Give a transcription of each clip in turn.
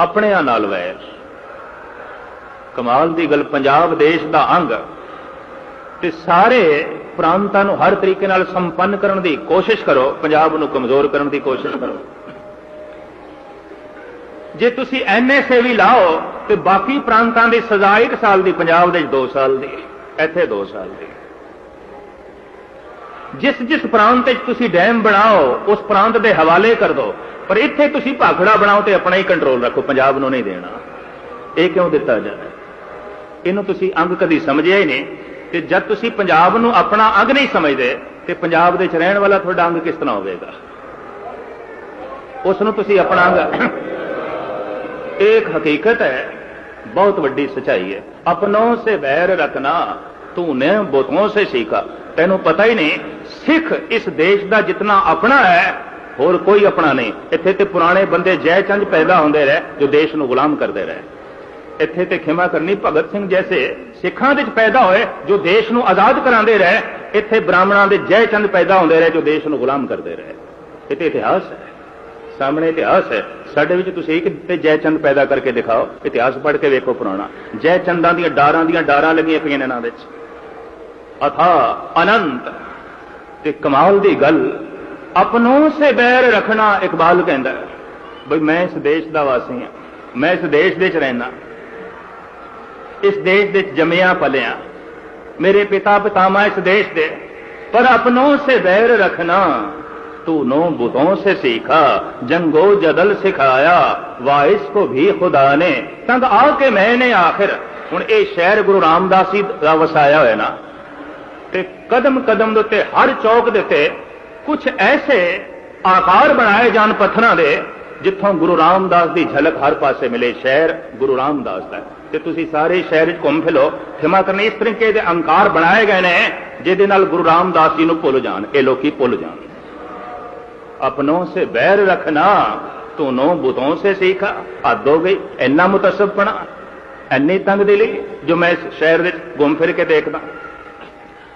ਆਪਣਿਆਂ ਨਾਲ ਵੈਰ। ਕਮਾਲ ਦੀ ਗੱਲ ਪੰਜਾਬ ਦੇਸ਼ ਦਾ ਅੰਗ। ਤੇ ਸਾਰੇ ਪ੍ਰਾਂਤਾਂ ਨੂੰ ਹਰ ਤਰੀਕੇ ਨਾਲ ਸੰਪੰਨ ਕਰਨ ਦੀ ਕੋਸ਼ਿਸ਼ ਕਰੋ, ਪੰਜਾਬ ਨੂੰ ਕਮਜ਼ੋਰ ਕਰਨ ਦੀ ਕੋਸ਼ਿਸ਼ ਕਰੋ। ਜੇ ਤੁਸੀਂ ਐਨਐਸਏ ਵੀ ਲਾਓ, ਤੇ ਬਾਕੀ ਪ੍ਰਾਂਤਾਂ ਦੀ ਸਜ਼ਾ 1 ਸਾਲ ਦੀ, ਪੰਜਾਬ ਦੇ 2 ਸਾਲ ਦੀ, ਇੱਥੇ 2 ਸਾਲ ਦੀ। ਜਿਸ ਜਿਸ ਪ੍ਰਾਂਤ ਵਿੱਚ ਤੁਸੀਂ ਡੈਮ ਬਣਾਓ, ਉਸ ਪ੍ਰਾਂਤ ਦੇ ਹਵਾਲੇ ਕਰ ਦਿਓ। ਪਰ ਇੱਥੇ ਤੁਸੀਂ ਭਾਖੜਾ ਬਣਾਓ ਤੇ ਆਪਣਾ ਹੀ ਕੰਟਰੋਲ ਰੱਖੋ, ਪੰਜਾਬ ਨੂੰ ਨਹੀਂ ਦੇਣਾ। ਇਹ ਕਿਉਂ ਦਿੱਤਾ ਜਾਂਦਾ ਇਹਨੂੰ ਤੁਸੀਂ ਅੰਗ ਕਦੀ ਸਮਝਿਆ ਹੀ ਨਹੀਂ। ਤੇ ਜਦ ਤੁਸੀਂ ਪੰਜਾਬ ਨੂੰ ਆਪਣਾ ਅੰਗ ਨਹੀਂ ਸਮਝਦੇ, ਤੇ ਪੰਜਾਬ ਦੇ ਵਿੱਚ ਰਹਿਣ ਵਾਲਾ ਤੁਹਾਡਾ ਅੰਗ ਕਿਸ ਤਰ੍ਹਾਂ ਹੋਵੇਗਾ? ਉਸ ਨੂੰ ਤੁਸੀਂ ਆਪਣਾ ਅੰਗ ਇਹ ਇੱਕ ਹਕੀਕਤ ਹੈ, ਬਹੁਤ ਵੱਡੀ ਸਚਾਈ ਹੈ। ਆਪਣੋਂ ਸੇ ਰੱਖਣਾ ਤੂੰ ਨੇ ਬੁਤੋਂ ਸੇ ਸੀਖਾ ਤੈਨੂੰ ਪਤਾ ਹੀ ਨਹੀਂ, ਸਿੱਖ ਇਸ ਦੇਸ਼ ਦਾ ਜਿਤਨਾ ਆਪਣਾ ਹੈ ਹੋਰ ਕੋਈ ਆਪਣਾ ਨਹੀਂ। ਇੱਥੇ ਤੇ ਪੁਰਾਣੇ ਬੰਦੇ ਜੈ ਚੰਦ ਪੈਦਾ ਹੁੰਦੇ ਰਹੇ, ਜੋ ਦੇਸ਼ ਨੂੰ ਗੁਲਾਮ ਕਰਦੇ ਰਹੇ। ਇੱਥੇ ਤੇ ਖਿਮਾ ਕਰਨੀ ਭਗਤ ਸਿੰਘ ਜੈਸੇ ਸਿੱਖਾਂ ਦੇ ਵਿੱਚ ਪੈਦਾ ਹੋਏ, ਜੋ ਦੇਸ਼ ਨੂੰ ਆਜ਼ਾਦ ਕਰਾਉਂਦੇ ਰਹੇ। ਇੱਥੇ ਬ੍ਰਾਹਮਣਾਂ ਦੇ ਜੈ ਚੰਦ ਪੈਦਾ ਹੁੰਦੇ ਰਹੇ, ਜੋ ਦੇਸ਼ ਨੂੰ ਗੁਲਾਮ ਕਰਦੇ ਰਹੇ। ਇਹ ਤੇ ਇਤਿਹਾਸ ਹੈ। ਸਾਹਮਣੇ ਇਤਿਹਾਸ ਹੈ। ਸਾਡੇ ਵਿੱਚ ਤੁਸੀਂ ਇੱਕ ਤੇ ਜੈਚੰਦ ਪੈਦਾ ਕਰਕੇ ਦਿਖਾਓ। ਇਤਿਹਾਸ ਪੜ੍ਹ ਕੇ ਵੇਖੋ ਪੁਰਾਣਾ। ਜੈ ਚੰਦਾਂ ਦੀਆਂ ਡਾਰਾਂ ਦੀਆਂ ਡਾਰਾਂ ਲੱਗੀਆਂ ਪਈਆਂ ਨੇ ਇਹਨਾਂ ਵਿੱਚ। ਅਥਾ, ਅਨੰਤ। ਤੇ ਕਮਾਲ ਦੀ ਗੱਲ ਆਪਣੋਂ ਸੇ ਬੈਰ ਰੱਖਣਾ ਇਕਬਾਲ ਕਹਿੰਦਾ ਹੈ। ਬਈ ਮੈਂ ਇਸ ਦੇਸ਼ ਦਾ ਵਾਸੀ ਹਾਂ ਮੈਂ ਇਸ ਦੇਸ਼ ਦੇ ਵਿੱਚ ਰਹਿਣਾ ਇਸ ਦੇਸ਼ ਦੇ ਵਿੱਚ ਜੰਮਿਆ ਪਲਿਆ ਮੇਰੇ ਪਿਤਾ ਪਿਤਾਮਾ ਇਸ ਦੇਸ਼ ਦੇ ਪਰ ਆਪਣੋਂ ਸੇ ਬੈਰ ਰੱਖਣਾ तूनो बुतों से सीखा जंगो जदल सिखाया वाइस को भी खुदा ने तंग आके मैंने आखिर ਹੁਣ ਇਹ ਸ਼ਹਿਰ ਗੁਰੂ ਰਾਮਦਾਸ ਜੀ ਦਾ ਵਸਾਇਆ ਹੋਇਆ ਨਾ ਤੇ ਕਦਮ ਕਦਮ ਦੇ ਉੱਤੇ ਹਰ ਚੌਕ ਦੇ ਉੱਤੇ ਕੁਝ ਐਸੇ ਆਕਾਰ ਬਣਾਏ ਜਾਣ ਪੱਥਰਾਂ ਦੇ, ਜਿੱਥੋਂ ਗੁਰੂ ਰਾਮਦਾਸ ਦੀ ਝਲਕ ਹਰ ਪਾਸੇ ਮਿਲੇ, ਸ਼ਹਿਰ ਗੁਰੂ ਰਾਮਦਾਸ ਦਾ। ਤੇ ਤੁਸੀਂ ਸਾਰੇ ਸ਼ਹਿਰ ਵਿੱਚ ਘੁੰਮ ਫਿਲੋ ਹਿਮਾ ਕਰਨੇ ਇਸ ਤਰੀਕੇ ਦੇ ਅੰਕਾਰ ਬਣਾਏ ਗਏ ਨੇ, ਜਿਹਦੇ ਨਾਲ ਗੁਰੂ ਰਾਮਦਾਸ ਜੀ ਨੂੰ ਭੁੱਲ ਜਾਣ, ਇਹ ਲੋਕੀ ਭੁੱਲ ਜਾਣ। ਆਪਣੋਂ ਸੇ ਬੈਰ ਰੱਖਣਾ, ਤੂੰ ਨੋ ਬੁਤੋਂ ਸੇ ਸਿੱਖਾ ਹੱਦ ਹੋ ਗਈ, ਇੰਨਾ ਮੁਤਸਬਪਣਾ ਇੰਨੀ ਤੰਗ ਦਿਲੀ, ਜੋ ਮੈਂ ਸ਼ਹਿਰ ਵਿੱਚ ਘੁੰਮ ਫਿਰ ਕੇ ਦੇਖਦਾ।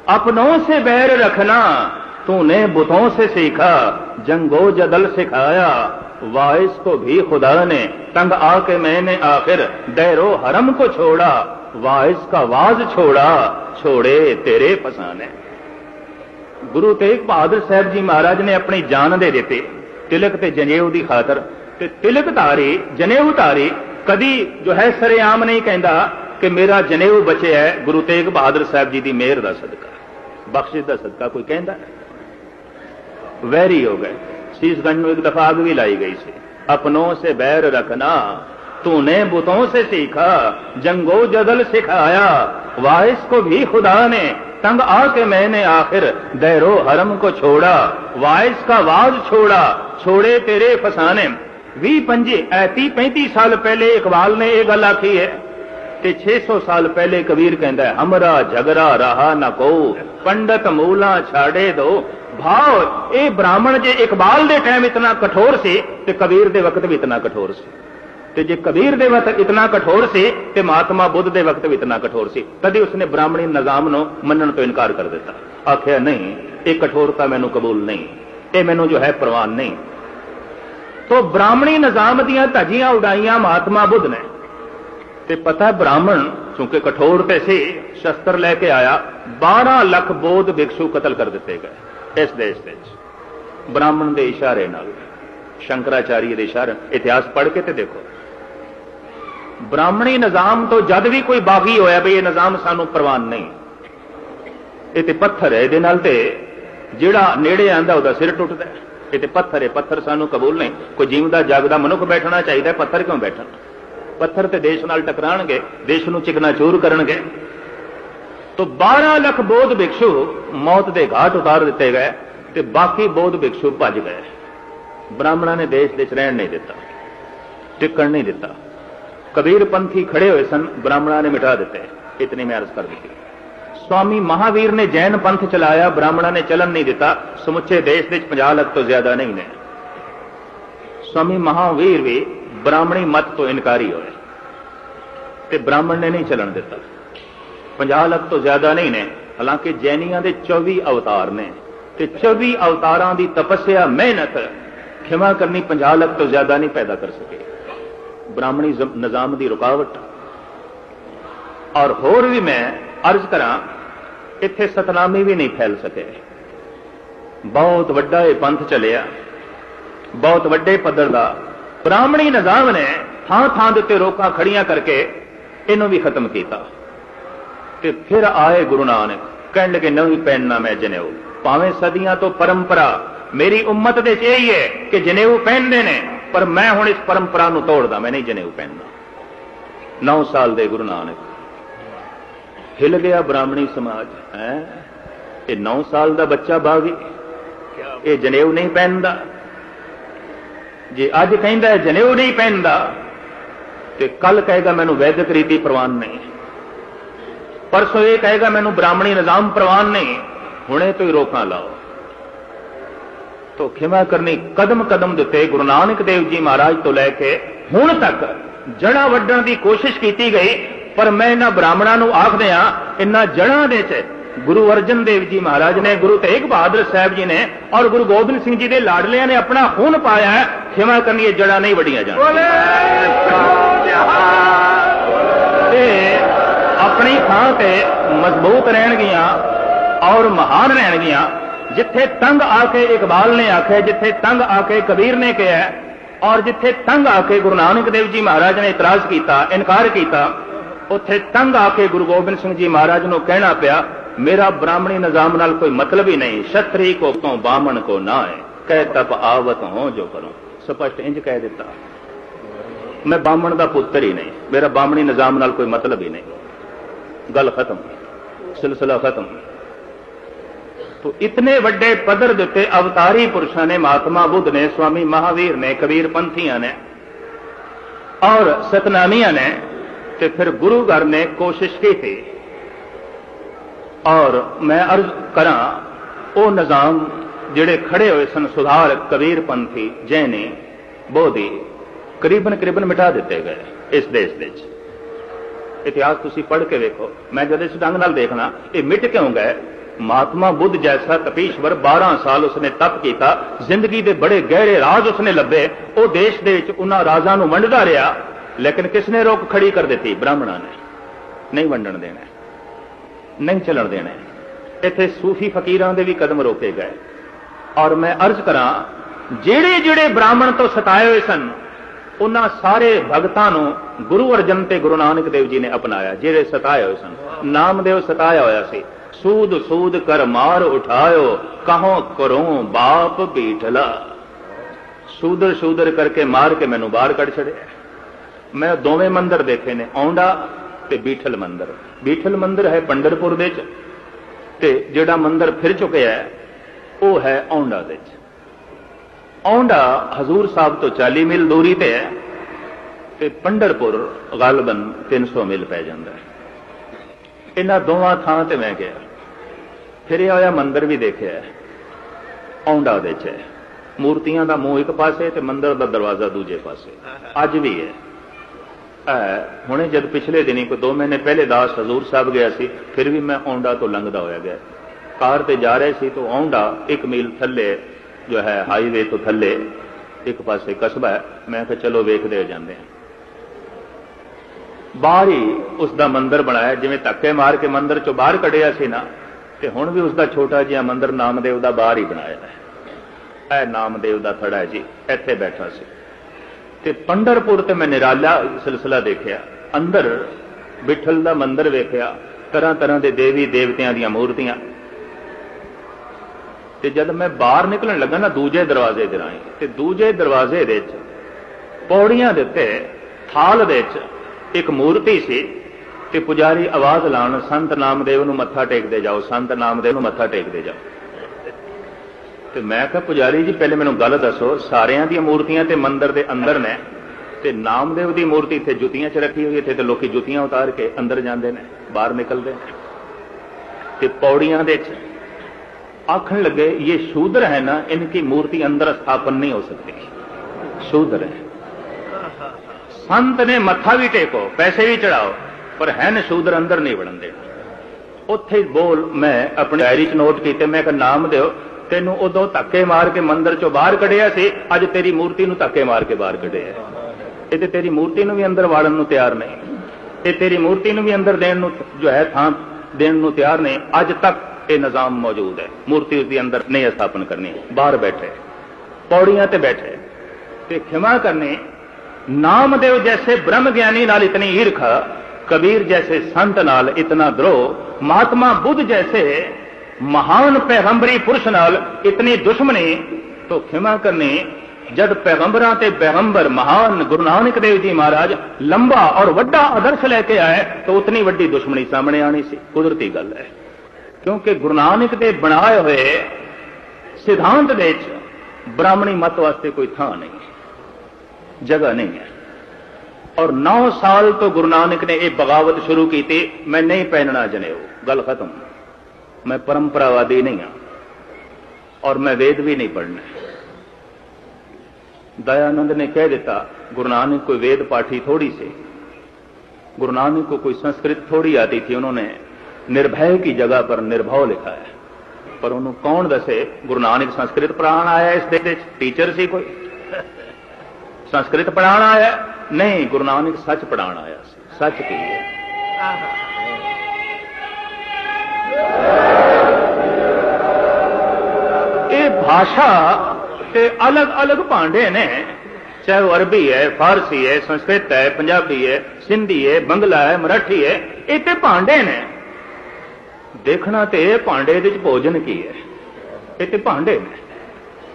ਆਪਣੋਂ ਸੇ ਬੈਰ ਰੱਖਣਾ तूने बुतों से सीखा जंगो जदल सिखाया वाइस को भी खुदा ने तंग आके मैंने आखिर दैरो हरम को छोड़ा वाइस का वाज छोड़ा छोड़े तेरे फसाने ਗੁਰੂ ਤੇਗ ਬਹਾਦਰ ਸਾਹਿਬ ਜੀ ਮਹਾਰਾਜ ਨੇ ਆਪਣੀ ਜਾਨ ਦੇ ਦਿੱਤੇ ਤਿਲਕ ਤੇ ਜਨੇਊ ਦੀ ਖਾਤਰ ਤੇ ਤਿਲਕ ਧਾਰੀ ਜਨੇਊ ਧਾਰੀ ਕਦੀ ਜੋ ਹੈ ਸਰੇਆਮ ਨਹੀਂ ਕਹਿੰਦਾ ਕਿ ਮੇਰਾ ਜਨੇਊ ਬਚਿਆ ਹੈ ਗੁਰੂ ਤੇਗ ਬਹਾਦਰ ਸਾਹਿਬ ਜੀ ਦੀ ਮਿਹਰ ਦਾ ਸਦਕਾ ਬਖਸ਼ਿਸ਼ ਦਾ ਸਦਕਾ ਕੋਈ ਕਹਿੰਦਾ ویری ہو گئے۔ شیش گنج میں ایک دفعہ آگ بھی لائی گئی تھی۔ اپنوں سے بیر رکھنا، تو نے بتوں سے سیکھا جنگو جدل سکھایا۔ وائس کو بھی خدا نے، تنگ آ کے میں نے آخر دیرو حرم کو چھوڑا۔ وائس کا واز چھوڑا، چھوڑے تیرے فسانے۔ وی پنجے ایتی پینتی سال پہلے اقبال نے یہ گل کی ہے۔ کہ چھ سو سال پہلے کبیر کہندہ ہے، ہمرا جھگڑا رہا نہ کو، پنڈت مولا چھاڑے دو۔ ਭਾਵ, ਇਹ ਬ੍ਰਾਹਮਣ ਜੇ ਇਕਬਾਲ ਦੇ ਟਾਈਮ ਇਤਨਾ ਕਠੋਰ ਸੀ, ਤੇ ਕਬੀਰ ਦੇ ਵਕਤ ਵੀ ਇਤਨਾ ਕਠੋਰ ਸੀ। ਤੇ ਜੇ ਕਬੀਰ ਦੇ ਵਕਤ ਇਤਨਾ ਕਠੋਰ ਸੀ, ਤੇ ਮਹਾਤਮਾ ਬੁੱਧ ਦੇ ਵਕਤ ਵੀ ਇਤਨਾ ਕਠੋਰ ਸੀ। ਕਦੀ ਉਸਨੇ ਬ੍ਰਾਹਮਣੀ ਨਿਜ਼ਾਮ ਨੂੰ ਮੰਨਣ ਤੋਂ ਇਨਕਾਰ ਕਰ ਦਿੱਤਾ। ਆਖਿਆ, ਨਹੀਂ, ਇਹ ਕਠੋਰਤਾ ਮੈਨੂੰ ਕਬੂਲ ਨਹੀਂ। ਇਹ ਮੈਨੂੰ ਜੋ ਹੈ ਪ੍ਰਵਾਨ ਨਹੀਂ। ਤੋ ਬ੍ਰਾਹਮਣੀ ਨਿਜ਼ਾਮ ਦੀਆਂ ਧੱਜੀਆਂ ਉਡਾਈਆਂ ਮਹਾਤਮਾ ਬੁੱਧ ਨੇ। ਤੇ ਪਤਾ ਬ੍ਰਾਹਮਣ ਕਿਉਂਕਿ ਕਠੋਰ ਤੇ ਸੀ, ਸ਼ਸਤਰ ਲੈ ਕੇ ਆਇਆ 12 ਲੱਖ ਬੋਧ ਭਿਕਸ਼ੂ ਕਤਲ ਕਰ ਦਿੱਤੇ ਗਏ। ਇਸ ਦੇਸ਼ ਵਿੱਚ। ਬ੍ਰਾਹਮਣ ਦੇ ਇਸ਼ਾਰੇ ਨਾਲ, ਸ਼ੰਕਰਾਚਾਰੀ ਦੇ ਇਸ਼ਾਰੇ, ਇਤਿਹਾਸ ਪੜ੍ਹ ਕੇ ਤੇ ਦੇਖੋ। ਬ੍ਰਾਹਮਣੀ ਨਿਜ਼ਾਮ ਤੋਂ ਜਦ ਵੀ ਕੋਈ ਬਾਗੀ ਹੋਇਆ ਵੀ ਇਹ ਨਿਜ਼ਾਮ ਸਾਨੂੰ ਪ੍ਰਵਾਨ ਨਹੀਂ। ਇਹ ਤੇ ਪੱਥਰ ਹੈ ਇਹਦੇ ਨਾਲ ਤੇ, ਜਿਹੜਾ ਨੇੜੇ ਆਂਦਾ ਉਹਦਾ ਸਿਰ ਟੁੱਟਦਾ ਇਹ ਤੇ ਪੱਥਰ ਹੈ, ਪੱਥਰ ਸਾਨੂੰ ਕਬੂਲ ਨਹੀਂ। ਕੋਈ ਜੀਵਦਾ ਜਾਗਦਾ ਮਨੁੱਖ ਬੈਠਣਾ ਚਾਹੀਦਾ ਪੱਥਰ ਕਿਉਂ ਬੈਠਣ? ਪੱਥਰ ਤੇ ਦੇਸ਼ ਨਾਲ ਟਕਰਾਣਗੇ, ਦੇਸ਼ ਨੂੰ ਚਿਕਨਾਚੂਰ ਕਰਨਗੇ। ਤੋ 12 ਲੱਖ ਬੋਧ ਭਿਕਸ਼ੂ ਮੌਤ ਦੇ ਘਾਟ ਉਤਾਰ ਦਿੱਤੇ ਗਏ ਤੇ ਬਾਕੀ ਬੋਧ ਭਿਕਸ਼ੂ ਭੱਜ ਗਏ। ਬ੍ਰਾਹਮਣਾਂ ਨੇ ਦੇਸ਼ ਦੇ ਰਹਿਣ ਨਹੀਂ ਦਿੱਤਾ, ਟਿਕਣ ਨਹੀਂ ਦਿੱਤਾ। ਕਬੀਰ ਪੰਥੀ ਖੜੇ ਹੋਏ ਸਨ, ਬ੍ਰਾਹਮਣਾਂ ਨੇ ਮਿਟਾ ਦਿੱਤੇ। ਇਤਨੀ ਮੈਂ ਅਰਜ਼ ਕਰ ਦਿੱਤੀ। ਸਵਾਮੀ ਮਹਾਵੀਰ ਨੇ ਜੈਨ ਪੰਥ ਚਲਾਇਆ, ਬ੍ਰਾਹਮਣਾਂ ਨੇ ਚੱਲਣ ਨਹੀਂ ਦਿੱਤਾ। ਸਮੁੱਚੇ ਦੇਸ਼ ਦੇ ਵਿੱਚ 50 ਲੱਖ ਤੋਂ ਜ਼ਿਆਦਾ ਨਹੀਂ ਨੇ। ਸਵਾਮੀ ਮਹਾਵੀਰ ਵੀ ਬ੍ਰਾਹਮਣੀ ਮਤ ਤੋਂ ਇਨਕਾਰੀ ਹੋਏ ਤੇ ਬ੍ਰਾਹਮਣ ਨੇ ਨਹੀਂ ਚਲਣ ਦਿੱਤਾ। 50 ਲੱਖ ਤੋਂ ਜ਼ਿਆਦਾ ਨਹੀਂ ਨੇ, ਹਾਲਾਂਕਿ ਜੈਨੀਆਂ ਦੇ 24 ਅਵਤਾਰ ਨੇ ਤੇ 24 ਅਵਤਾਰਾਂ ਦੀ ਤਪੱਸਿਆ, ਮਿਹਨਤ, ਖਿਮਾ ਕਰਨੀ 50 ਲੱਖ ਤੋਂ ਜ਼ਿਆਦਾ ਨਹੀਂ ਪੈਦਾ ਕਰ ਸਕੇ। ਬ੍ਰਾਹਮਣੀ ਨਿਜ਼ਾਮ ਦੀ ਰੁਕਾਵਟ। ਔਰ ਹੋਰ ਵੀ ਮੈਂ ਅਰਜ਼ ਕਰਾਂ, ਇੱਥੇ ਸਤਨਾਮੀ ਵੀ ਨਹੀਂ ਫੈਲ ਸਕੇ। ਬਹੁਤ ਵੱਡਾ ਇਹ ਪੰਥ ਚੱਲਿਆ, ਬਹੁਤ ਵੱਡੇ ਪੱਧਰ ਦਾ। ਬ੍ਰਾਹਮਣੀ ਨਿਜ਼ਾਮ ਨੇ ਥਾਂ ਥਾਂ ਦੇ ਉੱਤੇ ਰੋਕਾਂ ਖੜੀਆਂ ਕਰਕੇ ਇਹਨੂੰ ਵੀ ਖਤਮ ਕੀਤਾ। ਤੇ ਫਿਰ ਆਏ ਗੁਰੂ ਨਾਨਕ, ਕਹਿਣ ਲੱਗੇ, ਨਹੀਂ ਪਹਿਨਣਾ ਮੈਂ ਜਨੇਊ। ਭਾਵੇਂ ਸਦੀਆਂ ਤੋਂ ਪਰੰਪਰਾ ਮੇਰੀ ਉਮਤ ਦੇ ਚ ਇਹੀ ਹੈ ਕਿ ਜਨੇਊ ਪਹਿਨਦੇ ਨੇ, ਪਰ ਮੈਂ ਹੁਣ ਇਸ ਪਰੰਪਰਾ ਨੂੰ ਤੋੜਦਾ, ਮੈਂ ਨਹੀਂ ਜਨੇਊ ਪਹਿਨਦਾ। 9 ਸਾਲ ਦੇ ਗੁਰੂ ਨਾਨਕ। ਹਿਲ ਗਿਆ ਬ੍ਰਾਹਮਣੀ ਸਮਾਜ, ਹੈ? ਇਹ 9 ਸਾਲ ਦਾ ਬੱਚਾ ਬਾਗੀ। ਇਹ ਜਨੇਊ ਨਹੀਂ ਪਹਿਨਦਾ। ਜੇ ਅੱਜ ਕਹਿੰਦਾ ਜਨੇਊ ਨਹੀਂ ਪਹਿਨਦਾ, ਤੇ ਕੱਲ ਕਹੇਗਾ, ਮੈਨੂੰ ਵੈਦਿਕ ਰੀਤੀ ਪ੍ਰਵਾਨ ਨਹੀਂ ਪਰਸੋਂ ਇਹ ਕਹੇਗਾ, ਮੈਨੂੰ ਬ੍ਰਾਹਮਣੀ ਨਿਜ਼ਾਮ ਪ੍ਰਵਾਨ ਨਹੀਂ। ਹੁਣੇ ਤੋਂ ਹੀ ਰੋਕਾਂ ਲਾਓ। ਤੋ ਖਿਮਾ ਕਰਨੀ ਕਦਮ ਕਦਮ ਦਿੱਤੇ ਉੱਤੇ ਗੁਰੂ ਨਾਨਕ ਦੇਵ ਜੀ ਮਹਾਰਾਜ ਤੋਂ ਲੈ ਕੇ ਹੁਣ ਤੱਕ ਜੜਾਂ ਵੱਢਣ ਦੀ ਕੋਸ਼ਿਸ਼ ਕੀਤੀ ਗਈ, ਪਰ ਮੈਂ ਇਹਨਾਂ ਬ੍ਰਾਹਮਣਾਂ ਨੂੰ ਆਖਦੇ ਆ ਇਹਨਾਂ ਜੜਾਂ ਦੇ ਚ ਗੁਰੂ ਅਰਜਨ ਦੇਵ ਜੀ ਮਹਾਰਾਜ ਨੇ, ਗੁਰੂ ਤੇਗ ਬਹਾਦਰ ਸਾਹਿਬ ਜੀ ਨੇ ਔਰ ਗੁਰੂ ਗੋਬਿੰਦ ਸਿੰਘ ਜੀ ਦੇ ਲਾਡਲਿਆਂ ਨੇ ਆਪਣਾ ਖੂਨ ਪਾਇਆ ਹੈ, ਖਿਮਾ ਕਰਨੀ ਇਹ ਜੜਾਂ ਨਹੀਂ ਵੱਡੀਆਂ ਜਾਣ ਆਪਣੀ ਥਾਂ ਤੇ ਮਜ਼ਬੂਤ ਰਹਿਣਗੀਆਂ ਔਰ ਮਹਾਨ ਰਹਿਣਗੀਆਂ। ਜਿੱਥੇ ਤੰਗ ਆ ਕੇ ਇਕਬਾਲ ਨੇ ਆਖਿਆ ਜਿੱਥੇ ਤੰਗ ਆ ਕੇ ਕਬੀਰ ਨੇ ਕਿਹਾ ਔਰ ਜਿੱਥੇ ਤੰਗ ਆ ਕੇ ਗੁਰੂ ਨਾਨਕ ਦੇਵ ਜੀ ਮਹਾਰਾਜ ਨੇ ਇਤਰਾਜ਼ ਕੀਤਾ, ਇਨਕਾਰ ਕੀਤਾ, ਉੱਥੇ ਤੰਗ ਆ ਕੇ ਗੁਰੂ ਗੋਬਿੰਦ ਸਿੰਘ ਜੀ ਮਹਾਰਾਜ ਨੂੰ ਕਹਿਣਾ ਪਿਆ, ਮੇਰਾ ਬ੍ਰਾਹਮਣੀ ਨਿਜ਼ਾਮ ਨਾਲ ਕੋਈ ਮਤਲਬ ਹੀ ਨਹੀਂ, ਛਤਰੀ ਕੋ ਤੋਂ ਬਾਮਣ ਕੋ ਨਾ ਹੈ ਕਹਿ ਤਪ ਆਵਤ ਹੋ ਜੋ ਕਰੋ। ਸਪਸ਼ਟ ਇੰਜ ਕਹਿ ਦਿੱਤਾ। ਮੈਂ ਬਾਹਮਣ ਦਾ ਪੁੱਤਰ ਹੀ ਨਹੀਂ, ਮੇਰਾ ਬਾਹਮਣੀ ਨਿਜ਼ਾਮ ਨਾਲ ਕੋਈ ਮਤਲਬ ਹੀ ਨਹੀਂ। ਗੱਲ ਖਤਮ, ਸਿਲਸਿਲਾ ਖਤਮ। ਤੋ ਇਤਨੇ ਵੱਡੇ ਪੱਧਰ ਦੇ ਉੱਤੇ ਅਵਤਾਰੀ ਪੁਰਸ਼ਾਂ ਨੇ ਮਹਾਤਮਾ ਬੁੱਧ ਨੇ, ਸਵਾਮੀ ਮਹਾਵੀਰ ਨੇ, ਕਬੀਰ ਪੰਥੀਆਂ ਨੇ ਔਰ ਸਤਨਾਮੀਆਂ ਨੇ ਤੇ ਫਿਰ ਗੁਰੂ ਘਰ ਨੇ ਕੋਸ਼ਿਸ਼ ਕੀਤੀ। ਔਰ ਮੈਂ ਅਰਜ਼ ਕਰਾਂ, ਉਹ ਨਿਜ਼ਾਮ ਜਿਹੜੇ ਖੜੇ ਹੋਏ ਸਨ, ਸੁਧਾਰ, ਕਬੀਰ ਪੰਥੀ, ਜੈਨੀ, ਬੋਧੀ ਕਰੀਬਨ ਕਰੀਬਨ ਮਿਟਾ ਦਿੱਤੇ ਗਏ ਇਸ ਦੇਸ਼ ਦੇ ਵਿੱਚ। ਇਤਿਹਾਸ ਤੁਸੀਂ ਪੜ੍ਹ ਕੇ ਵੇਖੋ। ਮੈਂ ਜਦ ਇਸ ਢੰਗ ਨਾਲ ਦੇਖਣਾ ਇਹ ਮਿਟ ਕਿਉਂ ਗਏ? ਮਹਾਤਮਾ ਬੁੱਧ ਜੈਸਾ ਤਪੀਸ਼ਵਰ 12 ਸਾਲ ਉਸਨੇ ਤਪ ਕੀਤਾ, ਜ਼ਿੰਦਗੀ ਦੇ ਬੜੇ ਗਹਿਰੇ ਰਾਜ਼ ਉਸਨੇ ਲੱਭੇ, ਉਹ ਦੇਸ਼ ਦੇ ਵਿੱਚ ਉਹਨਾਂ ਰਾਜ਼ਾਂ ਨੂੰ ਵੰਡਦਾ ਰਿਹਾ, ਲੇਕਿਨ ਕਿਸਨੇ ਰੋਕ ਖੜੀ ਕਰ ਦਿੱਤੀ? ਬ੍ਰਾਹਮਣਾਂ ਨੇ। ਨਹੀਂ ਵੰਡਣ ਦੇਣਾ ਨਹੀਂ ਚੱਲਣ ਦੇਣਾ ਇੱਥੇ ਸੂਫੀ ਫਕੀਰਾਂ ਦੇ ਵੀ ਕਦਮ ਰੋਕੇ ਗਏ। ਔਰ ਮੈਂ ਅਰਜ਼ ਕਰਾਂ ਜਿਹੜੇ ਜਿਹੜੇ ਬ੍ਰਾਹਮਣ ਤੋਂ ਸਤਾਏ ਹੋਏ ਸਨ ਉਹਨਾਂ ਸਾਰੇ ਭਗਤਾਂ ਨੂੰ ਗੁਰੂ ਅਰਜਨ ਤੇ ਗੁਰੂ ਨਾਨਕ ਦੇਵ ਜੀ ਨੇ ਅਪਣਾਇਆ, ਜਿਹੜੇ ਸਤਾਏ ਹੋਏ ਸਨ। ਨਾਮਦੇਵ ਸਤਾਇਆ ਹੋਇਆ ਸੀ। ਸੂਦ ਸੂਦ ਕਰ ਮਾਰ ਉਠਾਇਓ, ਕਹੋ ਕਰੋ ਬਾਪ ਬੀਠਲਾ। ਸੂਦਰ ਸੂਦਰ ਕਰਕੇ ਮਾਰ ਕੇ ਮੈਨੂੰ ਬਾਹਰ ਕੱਢ ਛੜਿਆ ਮੈਂ ਦੋਵੇਂ ਮੰਦਰ ਦੇਖੇ ਨੇ, ਔਂਡਾ ਤੇ ਬੀਠਲ ਮੰਦਰ। ਬੀਠਲ ਮੰਦਰ ਹੈ ਪੰਡਰਪੁਰ ਦੇ ਚ ਤੇ ਜਿਹੜਾ ਮੰਦਰ ਫਿਰ ਚੁੱਕਿਆ ਉਹ ਹੈ ਔਂਡਾ ਦੇ ਚ ਔਂਡਾ ਹਜ਼ੂਰ ਸਾਹਿਬ ਤੋਂ 40 ਮੀਲ ਦੂਰੀ ਤੇ ਹੈ ਤੇ ਪੰਡਰਪੁਰ ਗਾਲਬਨ 300 ਮੀਲ ਪੈ ਜਾਂਦਾ ਹੈ। ਇਹਨਾਂ ਦੋਵਾਂ ਥਾਂ ਤੇ ਮੈਂ ਗਿਆ। ਫਿਰ ਇਹ ਹੋਇਆ ਮੰਦਰ ਵੀ ਦੇਖਿਆ ਔਂਡਾ ਦੇ ਚ ਮੂਰਤੀਆਂ ਦਾ ਮੂੰਹ ਇੱਕ ਪਾਸੇ ਤੇ ਮੰਦਿਰ ਦਾ ਦਰਵਾਜ਼ਾ ਦੂਜੇ ਪਾਸੇ। ਅੱਜ ਵੀ ਹੈ। ਹੁਣੇ ਜਦ ਪਿਛਲੇ ਦਿਨੀ ਕੋਈ 2 ਮਹੀਨੇ ਪਹਿਲੇ ਦਾਸ ਹਜ਼ੂਰ ਸਾਹਿਬ ਗਿਆ ਸੀ, ਫਿਰ ਵੀ ਮੈਂ ਔਂਡਾ ਤੋਂ ਲੰਘਦਾ ਹੋਇਆ ਗਿਆ। ਕਾਰ ਤੇ ਜਾ ਰਹੇ ਸੀ ਤੋਂ ਔਂਡਾ 1 ਮੀਲ ਥੱਲੇ ਜੋ ਹੈ ਹਾਈਵੇ ਤੋਂ ਥੱਲੇ, ਇੱਕ ਪਾਸੇ ਕਸਬਾ ਹੈ। ਮੈਂ ਕਿਹਾ, ਚਲੋ ਵੇਖਦੇ ਹੋ ਜਾਂਦੇ ਹਾਂ। ਬਾਹਰ ਹੀ ਉਸ ਦਾ ਮੰਦਿਰ ਬਣਾਇਆ ਜਿਵੇਂ ਧੱਕੇ ਮਾਰ ਕੇ ਮੰਦਿਰ ਚੋਂ ਬਾਹਰ ਕੱਢਿਆ ਸੀ ਨਾ, ਤੇ ਹੁਣ ਵੀ ਉਸ ਦਾ ਛੋਟਾ ਜਿਹਾ ਮੰਦਿਰ ਨਾਮਦੇਵ ਦਾ ਬਾਹਰ ਹੀ ਬਣਾਇਆ ਹੈ। ਇਹ ਨਾਮਦੇਵ ਦਾ ਥੜਾ ਹੈ ਜੀ, ਇੱਥੇ ਬੈਠਾ ਸੀ। ਤੇ ਪੰਡਰਪੁਰ ਤੇ ਮੈਂ ਨਿਰਾਲਾ ਸਿਲਸਿਲਾ ਦੇਖਿਆ। ਅੰਦਰ ਵਿਠਲ ਦਾ ਮੰਦਿਰ ਵੇਖਿਆ, ਤਰ੍ਹਾਂ ਤਰ੍ਹਾਂ ਦੇ ਦੇਵੀ ਦੇਵਤਿਆਂ ਦੀਆਂ ਮੂਰਤੀਆਂ। ਤੇ ਜਦ ਮੈਂ ਬਾਹਰ ਨਿਕਲਣ ਲੱਗਾ ਨਾ ਦੂਜੇ ਦਰਵਾਜ਼ੇ ਦੇ ਰਾਹੀਂ, ਤੇ ਦੂਜੇ ਦਰਵਾਜ਼ੇ ਦੇ ਵਿੱਚ, ਪੌੜੀਆਂ ਦੇ ਉੱਤੇ, ਥਾਲ ਦੇ ਵਿੱਚ ਇੱਕ ਮੂਰਤੀ ਸੀ, ਤੇ ਪੁਜਾਰੀ ਆਵਾਜ਼ ਲਾਉਣ, ਸੰਤ ਨਾਮਦੇਵ ਨੂੰ ਮੱਥਾ ਟੇਕਦੇ ਜਾਓ, ਸੰਤ ਨਾਮਦੇਵ ਨੂੰ ਮੱਥਾ ਟੇਕਦੇ ਜਾਓ। ਤੇ ਮੈਂ ਕਿਹਾ, ਪੁਜਾਰੀ ਜੀ, ਪਹਿਲੇ ਮੈਨੂੰ ਗੱਲ ਦੱਸੋ, ਸਾਰਿਆਂ ਦੀਆਂ ਮੂਰਤੀਆਂ ਤੇ ਮੰਦਿਰ ਦੇ ਅੰਦਰ ਨੇ, ਤੇ ਨਾਮਦੇਵ ਦੀ ਮੂਰਤੀ ਇੱਥੇ ਜੁੱਤੀਆਂ 'ਚ ਰੱਖੀ ਹੋਈ ਇੱਥੇ ਤੇ ਲੋਕੀ ਜੁੱਤੀਆਂ ਉਤਾਰ ਕੇ ਅੰਦਰ ਜਾਂਦੇ ਨੇ, ਬਾਹਰ ਨਿਕਲਦੇ ਨੇ। ਤੇ ਪੌੜੀਆਂ ਦੇ 'ਚ ਆਖਣ लगे ये शूद्र है ना इनकी मूर्ति अंदर स्थापन नहीं हो सकती शूद्र है संत ने मत्था भी टेको पैसे भी चढ़ाओ पर है न शूद्र अंदर नहीं वड़न देना ਉੱਥੇ ਹੀ ਬੋਲ ਮੈਂ ਆਪਣੀ ਡਾਇਰੀ 'ਚ ਨੋਟ ਕੀਤੇ ਮੈਂ ਕਿ ਨਾਮ ਦਿਓ ਤੈਨੂੰ ਉਦੋਂ ਧੱਕੇ ਮਾਰ ਕੇ ਮੰਦਿਰ 'ਚੋਂ ਬਾਹਰ ਕੱਢਿਆ ਸੀ ਅੱਜ ਤੇਰੀ ਮੂਰਤੀ ਨੂੰ ਧੱਕੇ ਮਾਰ ਕੇ ਬਾਹਰ ਕੱਢਿਆ ਇਹ ਤੇ ਤੇਰੀ ਮੂਰਤੀ ਨੂੰ ਵੀ ਅੰਦਰ ਵਾੜਨ ਨੂੰ ਤਿਆਰ ਨਹੀਂ ਇਹ ਤੇਰੀ ਮੂਰਤੀ ਨੂੰ ਵੀ ਅੰਦਰ ਦੇਣ ਨੂੰ ਜੋ ਹੈ ਥਾਂ ਦੇਣ ਨੂੰ ਤਿਆਰ ਨਹੀਂ ਅੱਜ ਤੱਕ ਇਹ ਨਿਜ਼ਾਮ ਮੌਜੂਦ ਹੈ। ਮੂਰਤੀ ਉਸ ਦੇ ਅੰਦਰ ਨਹੀਂ ਸਥਾਪਨ ਕਰਨੀ ਬਾਹਰ ਬੈਠੇ। ਪੌੜੀਆਂ ਤੇ ਬੈਠੇ। ਤੇ ਖਿਮਾ ਕਰਨੀ, ਨਾਮਦੇਵ ਜੈਸੇ ਬ੍ਰਹਮ ਗਿਆਨੀ ਨਾਲ ਇਤਨੀ ਈਰਖ, ਕਬੀਰ ਜੈਸੇ ਸੰਤ ਨਾਲ ਇਤਨਾ ਦਰੋਹ, ਮਹਾਤਮਾ ਬੁੱਧ ਜੈਸੇ ਮਹਾਨ ਪੈਗੰਬਰੀ ਪੁਰਸ਼ ਨਾਲ ਇਤਨੀ ਦੁਸ਼ਮਣੀ, ਤੋਂ ਖਿਮਾ ਕਰਨੀ, ਜਦ ਪੈਗੰਬਰਾਂ ਤੇ ਪੈਗੰਬਰ ਮਹਾਨ ਗੁਰੂ ਨਾਨਕ ਦੇਵ ਜੀ ਮਹਾਰਾਜ ਲੰਬਾ ਔਰ ਵੱਡਾ ਆਦਰਸ਼ ਲੈ ਕੇ ਆਏ, ਤਾਂ ਉਤਨੀ ਵੱਡੀ ਦੁਸ਼ਮਣੀ ਸਾਹਮਣੇ ਆਣੀ ਸੀ। ਕੁਦਰਤੀ ਗੱਲ ਹੈ। ਕਿਉਂਕਿ ਗੁਰੂ ਨਾਨਕ ਦੇ ਬਣਾਏ ਹੋਏ ਸਿਧਾਂਤ ਦੇ ਵਿੱਚ ਬ੍ਰਾਹਮਣੀ ਮਤ ਵਾਸਤੇ ਕੋਈ ਥਾਂ ਨਹੀਂ ਹੈ ਜਗ੍ਹਾ ਨਹੀਂ ਹੈ ਔਰ 9 ਸਾਲ ਤੋਂ ਗੁਰੂ ਨਾਨਕ ਨੇ ਇਹ ਬਗਾਵਤ ਸ਼ੁਰੂ ਕੀਤੀ ਮੈਂ ਨਹੀਂ ਪਹਿਨਣਾ ਜਨੇਊ ਗੱਲ ਖਤਮ ਮੈਂ ਪਰੰਪਰਾਵਾਦੀ ਨਹੀਂ ਹਾਂ ਔਰ ਮੈਂ ਵੇਦ ਵੀ ਨਹੀਂ ਪੜ੍ਹਨਾ दयानंद ने कह देता गुरु नानक कोई वेद पाठी थोड़ी से गुरु नानक को कोई संस्कृत थोड़ी आती थी उन्होंने ਨਿਰਭੈ ਕੀ ਜਗ੍ਹਾ ਪਰ ਨਿਰਭਉ ਲਿਖਾ ਹੈ। ਪਰ ਉਹਨੂੰ ਕੌਣ ਦੱਸੇ? ਗੁਰੂ ਨਾਨਕ ਸੰਸਕ੍ਰਿਤ ਪੜਾਉਣ ਆਇਆ ਇਸ ਦੇ ਵਿੱਚ? ਟੀਚਰ ਸੀ ਕੋਈ? ਸੰਸਕ੍ਰਿਤ ਪੜਾਉਣ ਆਇਆ? ਨਹੀਂ, ਗੁਰੂ ਨਾਨਕ ਸੱਚ ਪੜਾਉਣ ਆਇਆ ਸੀ। ਸੱਚ ਕੀ ਹੈ? ਇਹ ਭਾਸ਼ਾ ਤੇ ਅਲੱਗ-ਅਲੱਗ ਭਾਂਡੇ ਨੇ। ਚਾਹੇ ਉਹ ਅਰਬੀ ਹੈ, ਫਾਰਸੀ ਹੈ, ਸੰਸਕ੍ਰਿਤ ਹੈ, ਪੰਜਾਬੀ ਹੈ, ਸਿੰਧੀ ਹੈ, ਬੰਗਲਾ ਹੈ, ਮਰਾਠੀ ਹੈ, ਇਹ ਤੇ ਭਾਂਡੇ ਨੇ। ਦੇਖਣਾ ਤੇ ਇਹ ਭਾਂਡੇ ਦੇ ਵਿੱਚ ਭੋਜਨ ਕੀ ਹੈ? ਇਹ ਤੇ ਭਾਂਡੇ ਨੇ।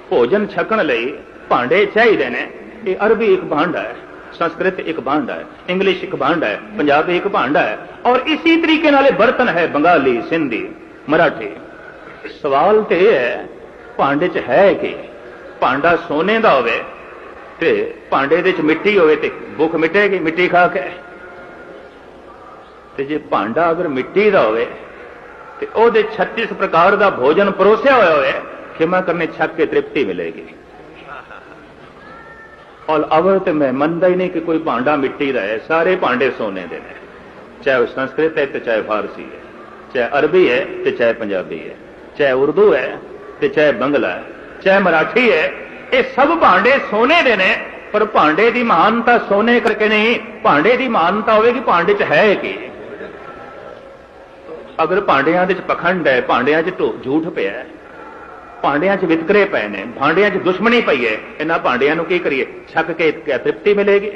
ਭੋਜਨ ਛਕਣ ਲਈ ਭਾਂਡੇ ਚਾਹੀਦੇ ਨੇ। ਇਹ ਅਰਬੀ ਇੱਕ ਭਾਂਡਾ ਹੈ, ਸੰਸਕ੍ਰਿਤ ਇੱਕ ਭਾਂਡਾ ਹੈ, ਇੰਗਲਿਸ਼ ਇੱਕ ਭਾਂਡਾ ਹੈ, ਪੰਜਾਬੀ ਇੱਕ ਭਾਂਡਾ ਹੈ। ਔਰ ਇਸੇ ਤਰੀਕੇ ਨਾਲ ਇਹ ਬਰਤਨ ਹੈ ਬੰਗਾਲੀ, ਸਿੰਧੀ, ਮਰਾਠੀ। ਸਵਾਲ ਤੇ ਇਹ ਹੈ, ਭਾਂਡੇ 'ਚ ਹੈ ਕਿ? ਭਾਂਡਾ ਸੋਨੇ ਦਾ ਹੋਵੇ ਤੇ ਭਾਂਡੇ ਦੇ ਵਿੱਚ ਮਿੱਟੀ ਹੋਵੇ ਤੇ ਭੁੱਖ ਮਿਟੇਗੀ, ਮਿੱਟੀ ਖਾ ਕੇ। ਤੇ ਜੇ ਭਾਂਡਾ ਅਗਰ ਮਿੱਟੀ ਦਾ ਹੋਵੇ ਤੇ ਉਹਦੇ 36 ਪ੍ਰਕਾਰ ਦਾ ਭੋਜਨ ਪਰੋਸਿਆ ਹੋਇਆ ਹੋਇਆ ਖਿਮਾ ਕਰਨੇ ਛੱਕ ਕੇ ਤ੍ਰਿਪਤੀ ਮਿਲੇਗੀ। ਔਰ ਅਵਰ ਤੇ ਮੈਂ ਮੰਨਦਾ ਹੀ ਨਹੀਂ ਕਿ ਕੋਈ ਭਾਂਡਾ ਮਿੱਟੀ ਦਾ ਹੈ, ਸਾਰੇ ਭਾਂਡੇ ਸੋਨੇ ਦੇ ਨੇ। ਚਾਹੇ ਉਹ ਸੰਸਕ੍ਰਿਤ ਹੈ ਤੇ ਚਾਹੇ ਫਾਰਸੀ ਹੈ, ਚਾਹੇ ਅਰਬੀ ਹੈ ਤੇ ਚਾਹੇ ਪੰਜਾਬੀ ਹੈ, ਚਾਹੇ ਉਰਦੂ ਹੈ ਤੇ ਚਾਹੇ ਬੰਗਲਾ ਹੈ, ਚਾਹੇ ਮਰਾਠੀ ਹੈ, ਇਹ ਸਭ ਭਾਂਡੇ ਸੋਨੇ ਦੇ ਨੇ, ਪਰ ਭਾਂਡੇ ਦੀ ਮਹਾਨਤਾ ਸੋਨੇ ਕਰਕੇ ਨਹੀਂ, ਭਾਂਡੇ ਦੀ ਮਹਾਨਤਾ ਹੋਵੇਗੀ, ਭਾਂਡੇ 'ਚ ਹੈ ਕੀ? ਅਗਰ ਭਾਂਡਿਆਂ ਦੇ 'ਚ ਪਖੰਡ ਹੈ, ਭਾਂਡਿਆਂ 'ਚ ਢੋ- ਝੂਠ ਪਿਆ ਹੈ। ਭਾਂਡਿਆਂ 'ਚ ਵਿਤਕਰੇ ਪਏ ਨੇ, ਭਾਂਡਿਆਂ 'ਚ ਦੁਸ਼ਮਣੀ ਪਈ ਹੈ। ਇਹਨਾਂ ਭਾਂਡਿਆਂ ਨੂੰ ਕੀ ਕਰੀਏ? ਛੱਕ ਕੇ ਕਿਆ ਤ੍ਰਿਪਤੀ ਮਿਲੇਗੀ।